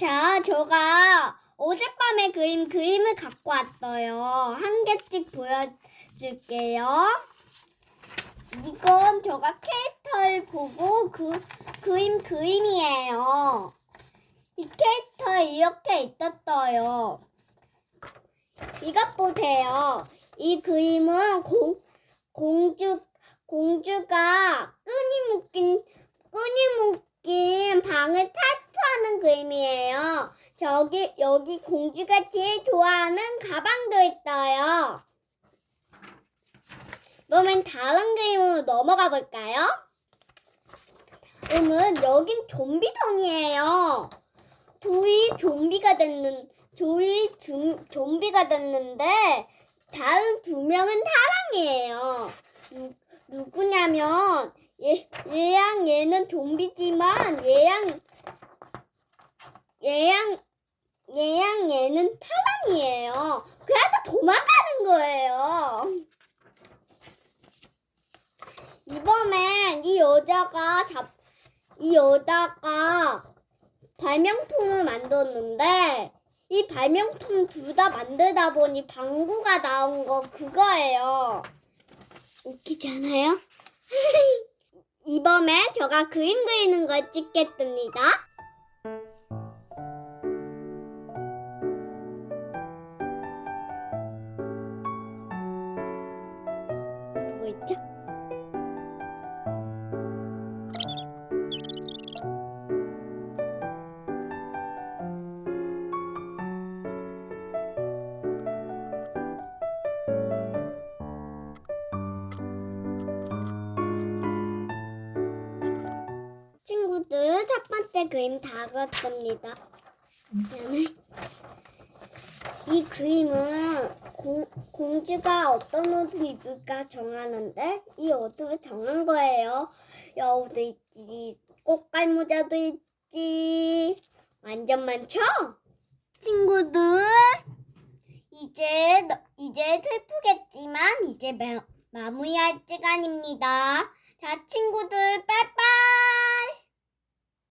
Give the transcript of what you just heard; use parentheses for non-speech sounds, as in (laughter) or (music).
자, 제가 어젯밤에 그린 그림을 갖고 왔어요. 한 개씩 보여줄게요. 이건 제가 캐릭터를 보고 그 그림 그림이에요. 이 캐릭터 이렇게 있었어요. 이것 보세요. 이 그림은 공, 공주, 공주가 끈이 묶인, 끈이 묶인 방을 탈출하는 그림이에요. 저기, 여기 공주가 제일 좋아하는 가방도 있어요. 그러면 다른 그림으로 넘어가 볼까요? 오늘 여긴 좀비성이에요. 둘이 좀비가 됐는, 둘이 좀, 좀비가 됐는데, 다른 두 명은 사람이에요. 누, 누구냐면, 얘, 얘랑 얘는 좀비지만, 얘랑, 얘랑, 얘는 사람이에요. 그래서 도망가는 거예요. 이번엔 이 여자가 잡, 이 여자가 발명품을 만들었는데, 이 발명품 둘 다 만들다 보니 방구가 나온 거 그거예요. 웃기지 않아요? (laughs) 이번에 제가 그림 그리는 걸 찍겠습니다. 번째 그림 다 그렸습니다. 미안해. 이 그림은 공, 공주가 어떤 옷을 입을까 정하는데 이 옷을 정한 거예요. 여우도 있지, 꽃갈모자도 있지, 완전 많죠? 친구들 이제 너- 이제 슬프겠지만 이제 마, 마무리할 시간입니다. 자 친구들 빠이빠이.